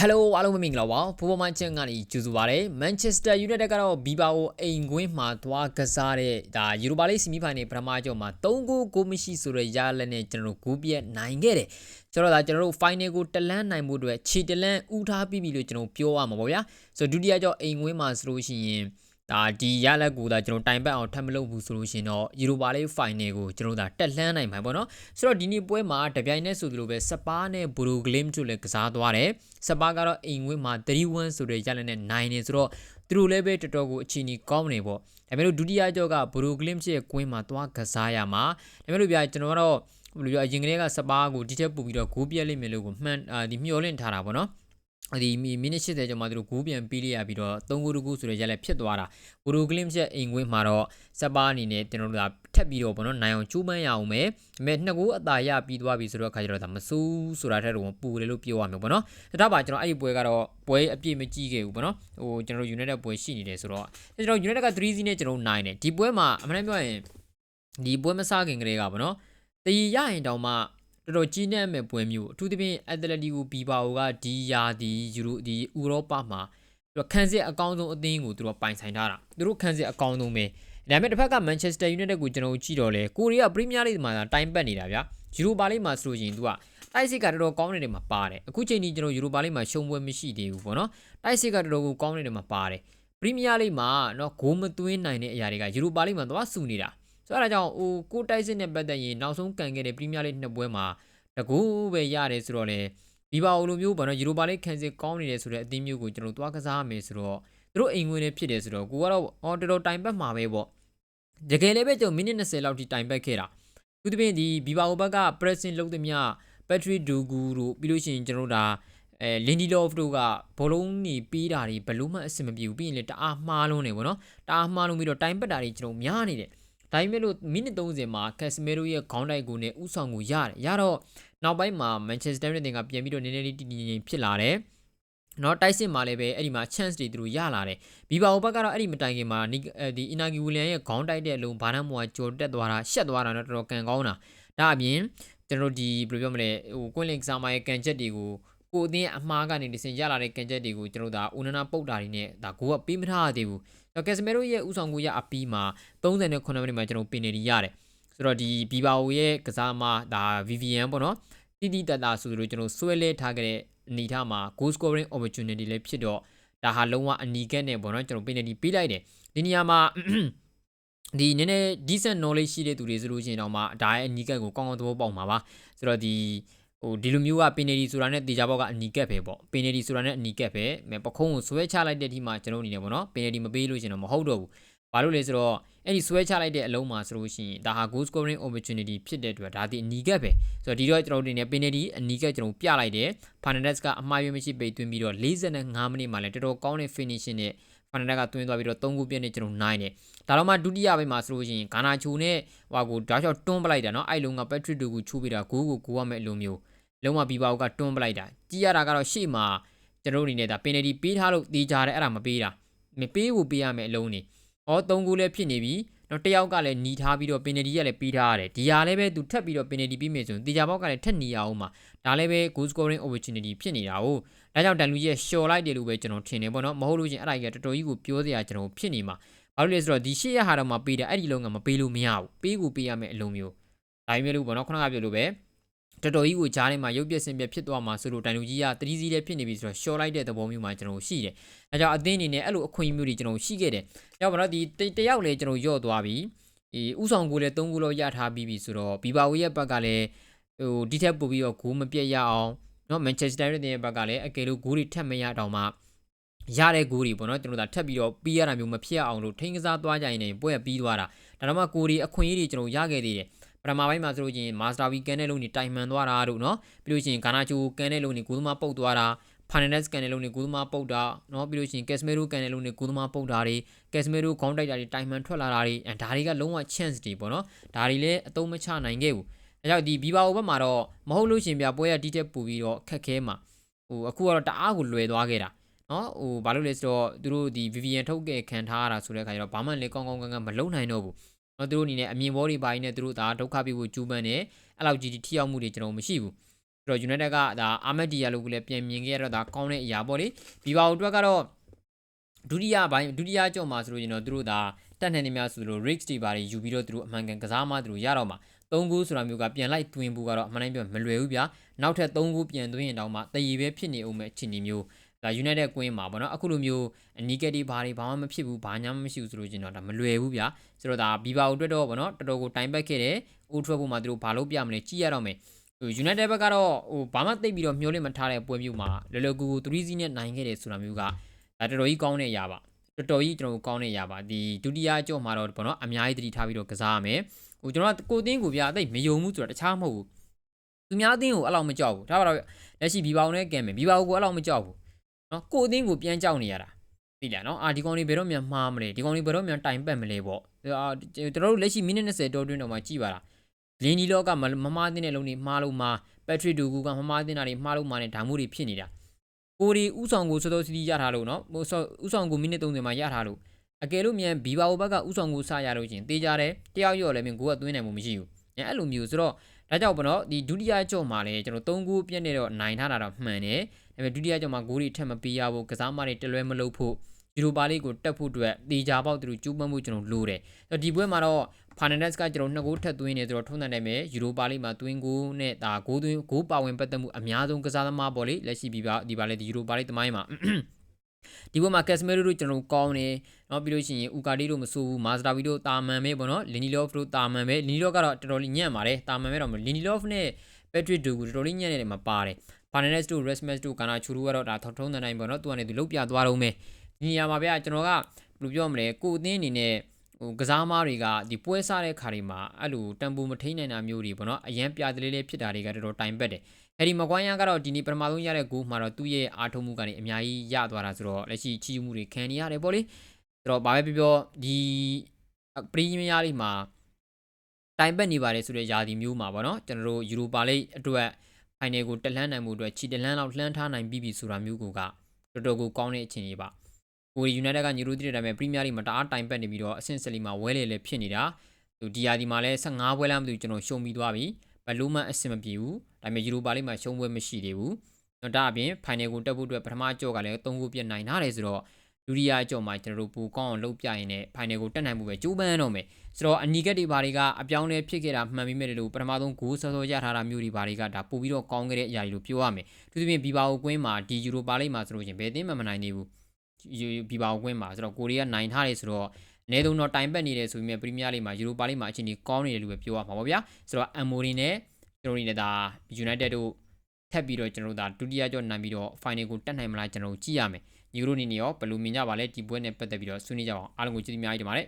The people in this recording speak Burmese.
ဟယ်လိုအားလုံးပဲမင်္ဂလာပါဖိုးပေါ်မန်ချက်ကနေကြိုဆိုပါရစေမန်ချက်စတာယူနိုက်တက်ကတော့ဘီဘာကိုအိမ်ကွင်းမှာသွားကစားတဲ့ဒါယူရိုပါလိဆီမီဖိုင်နယ်ပထမကြောမှာ3ဂိုးကိုမရှိဆိုတဲ့ရလက်နဲ့ကျွန်တော်တို့ဂိုးပြက်နိုင်ခဲ့တယ်ဆိုတော့ဒါကျွန်တော်တို့ final ကိုတလန်းနိုင်မှုအတွက်ခြေတလန်းဥထားပြီးပြီလို့ကျွန်တော်ပြောရမှာပေါ့ဗျာဆိုတော့ဒုတိယကြောအိမ်ကွင်းမှာဆိုလို့ရှိရင် ဒါဒီရလက်ကိုဒါကျွန်တော်တိုင်ပတ်အောင်ထပ်မလုပ်ဘူးဆိုလို့ရှိရင်တော့ယူရိုပါလိဖိုင်နယ်ကိုကျွန်တော်ဒါတက်လှမ်းနိုင်မှာပေါ့နော်ဆိုတော့ဒီနေ့ပွဲမှာတပြိုင်နက်ဆိုသလိုပဲစပါးနဲ့ဘူရိုဂလင်းတို့လည်းကစားသွားတယ်စပါးကတော့အိမ်ဝင်းမှာ3-1ဆိုတဲ့ရလက်နဲ့9နေဆိုတော့သူတို့လည်းပဲတော်တော်ကိုအချီနီကောင်းနေပေါ့ဒါပေမဲ့လို့ဒုတိယကြောကဘူရိုဂလင်းရဲ့ကွင်းမှာသွားကစားရမှာဒါပေမဲ့လို့ဗျာကျွန်တော်ကတော့ဘယ်လိုပြောအရင်ကလေးကစပါးကိုဒီထက်ပိုပြီးတော့ဂိုးပြက်လိမ့်မယ်လို့ကိုမှန်ဒီမျောလင့်ထားတာပေါ့နော် ဒီမိနစ်80ကျော်မှသူတို့ဂိုးပြန်ပေးလိုက်ရပြီးတော့3ဂိုးတကူဆိုတဲ့ရက်လက်ဖြစ်သွားတာဘူရိုဂလင်းချက်အိမ်ကွင်းမှာတော့စပါးအနေနဲ့ကျွန်တော်တို့ကထက်ပြီးတော့ဘောနော်နိုင်အောင်ကျူးပန်းရအောင်ပဲဒါပေမဲ့နှစ်ဂိုးအသာရပြီးသွားပြီဆိုတော့အခါကျတော့ဒါမဆိုးဆိုတာထက်တော့ပူတယ်လို့ပြောရမှာပေါ့နော်ဒါပါကျွန်တော်အဲ့ဒီပွဲကတော့ပွဲအပြည့်မကြည့်ခဲ့ဘူးပေါ့နော်ဟိုကျွန်တော်တို့ United ပွဲရှိနေတယ်ဆိုတော့ကျွန်တော် United က3စီးနဲ့ကျွန်တော်နိုင်တယ်ဒီပွဲမှာအမှန်တမ်းပြောရင်ဒီပွဲမစားခင်ကလေးကပေါ့နော်တည်ရရင်တောင်မှ တော်တော်ကြီးနေမဲ့ပွဲမျိုးအထူးသဖြင့်အက်တလက်တီကိုဘီဘာအိုကဒီယာဒီယူရိုဒီဥရောပမှာသူကခန်းစစ်အကောင်းဆုံးအသင်းကိုသူတို့ပိုင်ဆိုင်ထားတာသူတို့ခန်းစစ်အကောင်းဆုံးပဲဒါပေမဲ့တစ်ဖက်က Manchester United ကိုကျွန်တော်ကြည့်တော့လေကိုရီးယားပရီးမီးယားလိမှာတိုင်ပတ်နေတာဗျာယူရိုပါလိမှာဆိုရင်သူကတိုက်စစ်ကတော်တော်ကောင်းနေတယ်မှာပါတယ်အခုချိန်ကြီးကျွန်တော်ယူရိုပါလိမှာရှုံးပွဲမရှိသေးဘူးပေါ့နော်တိုက်စစ်ကတော်တော်ကိုကောင်းနေတယ်မှာပါတယ်ပရီးမီးယားလိမှာနော်ဂိုးမသွင်းနိုင်တဲ့အရာတွေကယူရိုပါလိမှာသွားစုနေတာ ဆိုတော့အဲဒါကြောင့်ဟိုကိုတိုက်စစ်နဲ့ပတ်သက်ရင်နောက်ဆုံးကန်ခဲ့တဲ့ပရီးမီးယားလိနှစ်ပွဲမှာတကူပဲရတယ်ဆိုတော့လေဒီပါအိုလိုမျိုးပေါ့နော်ယူရိုပါလိခံစစ်ကောင်းနေတယ်ဆိုတဲ့အသင်းမျိုးကိုကျွန်တော်သွားကစားမယ်ဆိုတော့သူတို့အိမ်ဝင်နေဖြစ်တယ်ဆိုတော့ကိုကတော့အော်တော်တော်တိုင်ပတ်မှာပဲပေါ့တကယ်လည်းပဲကျွန်တော်မိနစ်20လောက်ထိတိုင်ပတ်ခဲ့တာသူတပင်းဒီဘီဘာအိုဘက်က pressing လုပ်သည်မြဘက်ထရီဒူဂူတို့ပြီးလို့ရှိရင်ကျွန်တော်တို့ဒါအဲလင်ဒီလော့ဖ်တို့ကဘောလုံးနေပေးတာတွေဘလို့မှအဆင်မပြေဘူးပြီးရင်လည်းတအားမှားလုံးနေပေါ့နော်တအားမှားလုံးပြီးတော့တိုင်ပတ်တာတွေကျွန်တော်များနေတယ် ဒါပေမဲ့လို့မိနစ်30မှာကက်စမီရိုရဲ့ခေါင်းတိုက်ကိုနဲ့ဥဆောင်ကိုရတယ်ရတော့နောက်ပိုင်းမှာ Manchester United ကပြန်ပြီးတော့နည်းနည်းလေးတည်တည်ငြိမ်ဖြစ်လာတယ်နော်တိုက်စစ်မှာလည်းပဲအဲ့ဒီမှာ chance တွေသူတို့ရလာတယ်ဘီဘာအိုဘက်ကတော့အဲ့ဒီမတိုင်ခင်မှာဒီအီနာဂီဝီလျံရဲ့ခေါင်းတိုက်တဲ့အလုံးဘာနမောကကြော်တက်သွားတာရှက်သွားတာတော့တော်တော်ကန်ကောင်းတာဒါအပြင်ကျွန်တော်တို့ဒီဘယ်လိုပြောမလဲဟိုကွင်းလင်ကစားမရဲ့ကန်ချက်တွေကိုကိုအသင်းအမှားကနေတစင်ရလာတဲ့ကန်ချက်တွေကိုကျွန်တော်တို့ဒါဦးနနာပုတ်တာတွေနဲ့ဒါကိုကပေးမထားသေးဘူး တော့ကက်စမီရိုရဲ့ဥဆောင်ကိုရအပီးမှာ38မိနစ်မှာကျွန်တော်ပင်နေရီရတယ်ဆိုတော့ဒီဘီဘာအိုရဲ့ကစားမဒါ VVN ပေါ့နော်တိတိတတ်တာဆိုလို့ကျွန်တော်ဆွဲလဲထားခဲ့တဲ့အနေထားမှာ goal scoring opportunity လည်းဖြစ်တော့ဒါဟာလုံးဝအနီကက်နဲ့ပေါ့နော်ကျွန်တော် penalty ပေးလိုက်တယ်ဒီနေရာမှာဒီနည်းနည်း decent knowledge ရှိတဲ့သူတွေဆိုလို့ရှိရင်တော့မှဒါရဲ့အနီကက်ကိုကောင်းကောင်းသဘောပေါက်မှာပါဆိုတော့ဒီ ဟိုဒီလိုမျိုးက penalty ဆိုတာနဲ့တေချာဘောက်ကအနီကက်ပဲပေါ့ penalty ဆိုတာနဲ့အနီကက်ပဲပခုံးကိုဆွဲချလိုက်တဲ့ဒီမှာကျွန်တော်အနေနဲ့ပေါ့နော် penalty မပေးလို့ရှင်တော့မဟုတ်တော့ဘူးဘာလို့လဲဆိုတော့အဲ့ဒီဆွဲချလိုက်တဲ့အလုံးမှာဆိုလို့ရှိရင်ဒါဟာ goal scoring opportunity ဖြစ်တဲ့အတွက်ဒါဒီအနီကက်ပဲဆိုတော့ဒီတော့ကျွန်တော်တို့အနေနဲ့ penalty အနီကက်ကျွန်တော်ပြလိုက်တယ် Fernandez ကအမှားယွင်းမရှိပိတ်သွင်းပြီးတော့45မိနစ်မှာလည်းတော်တော်ကောင်းတဲ့ finishing နဲ့ Fernandez ကသွင်းသွားပြီးတော့3ခုပြည့်နဲ့ကျွန်တော်နိုင်တယ်ဒါတော့မှဒုတိယပိုင်းမှာဆိုလို့ရှိရင်ဂါနာချိုနဲ့ဟိုကိုဓာတ်ချော့တွန်းပလိုက်တာเนาะအဲ့လုံးက Patrick တို့ကိုချိုးပေးတာဂိုးကိုဂိုးရမယ့်အလိုမျိုး လုံးဝဘီဘာကတွန်းပလိုက်တာကြည့်ရတာကတော့ရှေ့မှာကျွန်တော်တို့အနေနဲ့ဒါ penalty ပေးထားလို့တေးကြတယ်အဲ့ဒါမပေးတာမပေးဘူးပေးရမယ်အလုံးနေဩ၃ခုလည်းဖြစ်နေပြီတော့တယောက်ကလည်းညီထားပြီးတော့ပင်နတီကလည်းပြီးထားရတယ်ဒီဟာလည်းပဲသူထပ်ပြီးတော့ပင်နတီပြီးမယ်ဆိုရင်တေချာဘောက်ကလည်းထက်ညီအောင်မှာဒါလည်းပဲ goal scoring opportunity ဖြစ်နေတာ哦ဒါကြောင့်တန်လူကြီးရှော်လိုက်တယ်လို့ပဲကျွန်တော်ထင်တယ်ပေါ့နော်မဟုတ်လို့ချင်းအဲ့ဒါကြီးကတော်တော်ကြီးကိုပြောစရာကျွန်တော်ဖြစ်နေမှာဘာလို့လဲဆိုတော့ဒီရှေ့ရဟာတော့မှပေးတယ်အဲ့ဒီလုံးကမပေးလို့မရဘူးပေးကိုပေးရမယ်အလုံးမျိုးဒါပေမဲ့လို့ပေါ့နော်ခုနကပြောလို့ပဲ တော်တော်ကြီးကိုကြားထဲမှာရုပ်ပြက်ဆင်ပြက်ဖြစ်သွားမှာဆိုလို့တိုင်လူကြီးကတတိစီလည်းဖြစ်နေပြီဆိုတော့ရှော့လိုက်တဲ့သဘောမျိုးမှာကျွန်တော်ရှိတယ်။အဲကြောင့်အသင်းအနေနဲ့အဲ့လိုအခွင့်အရေးမျိုးတွေကျွန်တော်ရှိခဲ့တယ်။ရောက်ပါတော့ဒီတယောက်လည်းကျွန်တော်ယော့သွားပြီ။ဒီဥဆောင်ကိုလည်း၃ခုလောက်ရထားပြီးပြီဆိုတော့ဘီဘာဝီရဲ့ဘက်ကလည်းဟိုဒီထက်ပိုပြီးတော့ဂိုးမပြတ်ရအောင်နော်မန်ချက်စတာယူနိုက်တက်ရဲ့ဘက်ကလည်းအကယ်လို့ဂိုးတွေထပ်မရတော့မှရတဲ့ဂိုးတွေပေါ့နော်ကျွန်တော်တို့ထပ်ပြီးတော့ပြီးရတာမျိုးမဖြစ်အောင်လို့ထိန်းကစားသွားကြရင်လည်းပွဲပြီးသွားတာဒါတော့မှကိုဒီအခွင့်အရေးတွေကျွန်တော်ရခဲ့သေးတယ် ပထမပိုင်းမှာဆိုလို့ချင်းမာစတာဗီကန်တဲ့လုံးနေတိုင်မှန်သွားတာတို့နော်ပြီးလို့ချင်းဂါနာချိုကန်တဲ့လုံးနေဂိုးသမားပုတ်သွားတာဖာနန်ဒက်စ်ကန်တဲ့လုံးနေဂိုးသမားပုတ်တာနော်ပြီးလို့ချင်းကက်စမီရိုကန်တဲ့လုံးနေဂိုးသမားပုတ်တာတွေကက်စမီရိုခေါင်းတိုက်တာတွေတိုင်မှန်ထွက်လာတာတွေအဲဒါတွေကလုံးဝ chance တွေပေါ့နော်ဒါတွေလည်းအသုံးမချနိုင်ခဲ့ဘူးအဲကြောင့်ဒီဘီဘာအိုဘက်မှာတော့မဟုတ်လို့ရှင်ပြပွဲရတီးတက်ပူပြီးတော့ခက်ခဲမှာဟိုအခုကတော့တအားကိုလွယ်သွားခဲ့တာနော်ဟိုဘာလို့လဲဆိုတော့သူတို့ဒီ VVN ထုတ်ခဲ့ခံထားရတာဆိုတဲ့အခါကျတော့ဘာမှလည်းကောင်းကောင်းကန်းကန်းမလုံနိုင်တော့ဘူး နော်သူတို့အနေနဲ့အမြင်ဘောတွေပိုင်းနဲ့သူတို့ဒါဒုက္ခပြဖို့ကျူးပန်းနေအဲ့လောက်ကြီးထိရောက်မှုတွေကျွန်တော်မရှိဘူးဆိုတော့ United ကဒါအာမက်ဒီယာလိုကိုလည်းပြန်မြင်ခဲ့ရတော့ဒါကောင်းတဲ့အရာပေါ့လေဘီဘာအိုအတွက်ကတော့ဒုတိယပိုင်းဒုတိယကြော့မှာဆိုလို့ရင်တော့သူတို့ဒါတက်နေနေများဆိုလို့ risk တွေပါတွေယူပြီးတော့သူတို့အမှန်ကန်ကစားမှသူတို့ရတော့မှာ3ဂိုးဆိုတာမျိုးကပြန်လိုက်တွင်ဖို့ကတော့အမှန်တိုင်းပြောမလွယ်ဘူးဗျာနောက်ထပ်3ဂိုးပြန်သွင်းရင်တောင်မှတည်ရည်ပဲဖြစ်နေအောင်မဲ့အခြေအနေမျိုး ဒါ United ကွင်းမှာပေါ့နော်အခုလိုမျိုးအနီးကက်တွေဘာတွေဘာမှမဖြစ်ဘူးဘာညာမှမရှိဘူးဆိုလို့ကျင်တော့ဒါမလွယ်ဘူးဗျာဆိုတော့ဒါဘီဘာအိုအတွက်တော့ပေါ့နော်တော်တော်ကိုတိုင်ပတ်ခဲ့တယ် Old Trafford မှာသူတို့ဘာလို့ပြမလဲကြည့်ရတော့မယ်ဟို United ဘက်ကတော့ဟိုဘာမှသိပ်ပြီးတော့မျှော်လင့်မထားတဲ့ပွဲမျိုးမှာလော်လော်ကူကူ3-0နဲ့နိုင်ခဲ့တယ်ဆိုတာမျိုးကဒါတော်တော်ကြီးကောင်းတဲ့အရာပါတော်တော်ကြီးကျွန်တော်တို့ကောင်းတဲ့အရာပါဒီဒုတိယကြော့မှာတော့ပေါ့နော်အများကြီးတတိထားပြီးတော့ကစားရမယ်ဟိုကျွန်တော်ကကိုတင်းကိုဗျာအသိမယုံဘူးဆိုတာတခြားမဟုတ်ဘူးသူများအသင်းကိုအဲ့လောက်မကြောက်ဘူးဒါပါတော့လက်ရှိဘီဘောင်နဲ့ကံမယ်ဘီဘောင်ကိုအဲ့လောက်မကြောက်ဘူး နော်ကိုအသင်းကိုပြန်ကြောက်နေရတာသိလားနော်အာဒီကောင်တွေဘယ်တော့မှမှားမလဲဒီကောင်တွေဘယ်တော့မှတိုင်ပတ်မလဲပေါ့အာကျွန်တော်တို့လက်ရှိမိနစ်20တောအတွင်းတော့မှကြည့်ပါလားလင်းဒီလောကမမမားတဲ့လုံးတွေမှားလို့မှာပက်ထရစ်ဒူကူကမမားတဲ့တာတွေမှားလို့မှာနဲ့ဓာမှုတွေဖြစ်နေတာကိုဒီဥဆောင်ကိုစောစောစီးစီးရထားလို့နော်ဟိုဥဆောင်ကိုမိနစ်30မှာရထားလို့အကယ်လို့မြန်ဘီဘာဘက်ကဥဆောင်ကိုစရလို့ချင်းတေးကြတယ်တယောက်ရော့လည်းမြန်ကိုကသွင်းနိုင်မှုမရှိဘူးအဲအဲ့လိုမျိုးဆိုတော့ဒါကြောင့်ပေါ့နော်ဒီဒုတိယကြော့မှာလည်းကျွန်တော်၃ဂိုးပြည့်နေတော့နိုင်ထားတာတော့မှန်တယ်ဒါ ပေမဲ့ဒုတိယကြော့မှာဂိုးတွေထပ်မပေးရဘူးကစားမတွေတလွဲမလုပ်ဖို့ယူရိုပါလိကိုတက်ဖို့အတွက်တေချာပေါက်သူတို့ကျူးပန်းမှုကျွန်တော်လိုတယ်ဆိုတော့ဒီပွဲမှာတော့ဖာနန်ဒက်စ်ကကျွန်တော်နှစ်ဂိုးထပ်သွင်းနေဆိုတော့ထုံးတယ်နိုင်မယ်ယူရိုပါလိမှာသွင်းဂိုးနဲ့ဒါဂိုးသွင်းဂိုးပါဝင်ပတ်သက်မှုအများဆုံးကစားသမားပေါ့လေလက်ရှိပြီးပါဒီပါလေဒီယူရိုပါလိတမိုင်းမှာဒီဘက်မှာကက်စမီရိုတို့ကျွန်တော်ကောင်းနေเนาะပြီးလို့ရှိရင်ဥကာဒီတို့မဆိုးဘူးမာဇဒါဗီတို့တာမန်ပဲပေါ့နော်လင်နီလော့ဖ်တို့တာမန်ပဲလင်နီလော့ကတော့တော်တော်လေးညံ့ပါတယ်တာမန်ပဲတော့လင်နီလော့ဖ်နဲ့ပက်ထရစ်ဒူကိုတော်တော်လေးညံ့နေတယ်မှာပါတယ် ဖာနန်ဒက်စ်တို့ရက်စ်မက်စ်တို့ကာနာချူတို့ကတော့ဒါထောက်ထုံးတဲ့နိုင်ပေါ့နော်သူကနေသူလုတ်ပြသွားတော့မယ်ဒီနေရာမှာဗျာကျွန်တော်ကဘယ်လိုပြောမလဲကိုအသင်းအနေနဲ့ဟိုကစားမားတွေကဒီပွဲစားတဲ့ခါတွေမှာအဲ့လိုတန်ဖိုးမထိန်နိုင်တာမျိုးတွေပေါ့နော်အရန်ပြတလေးလေးဖြစ်တာတွေကတော်တော်တိုင်ပတ်တယ်ဟယ်ရီမကွိုင်းယာကတော့ဒီနေ့ပထမဆုံးရတဲ့ဂိုးမှာတော့သူ့ရဲ့အားထုတ်မှုကနေအများကြီးရသွားတာဆိုတော့လက်ရှိချီးမှုတွေခံနေရတယ်ပေါ့လေဆိုတော့ဘာပဲပြောပြောဒီပရီးမီးယားလိမှာတိုင်ပတ်နေပါတယ်ဆိုတဲ့ယာဒီမျိုးမှာပေါ့နော်ကျွန်တော်တို့ယူရိုပါလိအတွက် ဖိုင်နယ်ကိုတက်လှမ်းနိုင်မှုအတွက်ချီတလှမ်းလောက်လှမ်းထားနိုင်ပြီးပြီဆိုတာမျိုးကိုကတော်တော်ကိုကောင်းတဲ့အခြေအနေပါကိုရီယူနိုက်တက်ကညူရိုတီတဲ့ဒါပေမဲ့ပရီးမီးယားလိမှာတအားတိုင်ပတ်နေပြီးတော့အဆင့်ဆက်လီမှာဝဲလေလေဖြစ်နေတာသူဒီယာဒီမှာလည်း15ပွဲလားမသိဘူးကျွန်တော်ရှုံပြီးသွားပြီဘလို့မှအဆင်မပြေဘူးဒါပေမဲ့ယူရိုပါလိမှာရှုံးပွဲမရှိသေးဘူးတော့ဒါအပြင်ဖိုင်နယ်ကိုတက်ဖို့အတွက်ပထမကြော့ကလည်း3ခုပြတ်နိုင်ထားတယ်ဆိုတော့ ဒုတိယကြော့မှာကျွန်တော်တို့ပူကောင်းအောင်လုပ်ပြရင်လည်းဖိုင်နယ်ကိုတက်နိုင်မှုပဲကြိုးပမ်းတော့မယ်ဆိုတော့အနီကက်တွေဘာတွေကအပြောင်းလဲဖြစ်ခဲ့တာမှန်ပြီးမဲ့လို့ပထမဆုံးဂိုးဆော့ဆော့ရထားတာမျိုးတွေဘာတွေကဒါပို့ပြီးတော့ကောင်းခဲ့တဲ့အရာတွေလို့ပြောရမယ်သူသဖြင့်ဘီဘာအိုကွင်းမှာဒီယူရိုပါလိမှာဆိုလို့ချင်းဘယ်အသင်းမှမနိုင်သေးဘူးဘီဘာအိုကွင်းမှာဆိုတော့ကိုရီးယားနိုင်ထားတယ်ဆိုတော့နေတုံတော့တိုင်ပတ်နေတယ်ဆိုပြီးမြဲပရီးမီးယားလိမှာယူရိုပါလိမှာအချိန်ကြီးကောင်းနေတယ်လို့ပဲပြောရမှာပေါ့ဗျာဆိုတော့အမ်မိုရီနဲ့ကျွန်တော်တို့နေတာ United တို့ထပ်ပြီးတော့ကျွန်တော်တို့ဒါဒုတိယကြော့နိုင်ပြီးတော့ final ကိုတက်နိုင်မလားကျွန်တော်တို့ကြည့်ရမယ် ညီတို့နေနေရောဘယ်လိုမြင်ကြပါလဲဒီပွဲနဲ့ပတ်သက်ပြီးတော့ဆွေးနွေးကြအောင်အားလုံးကိုကျေးဇူးအများကြီးတင်ပါတယ်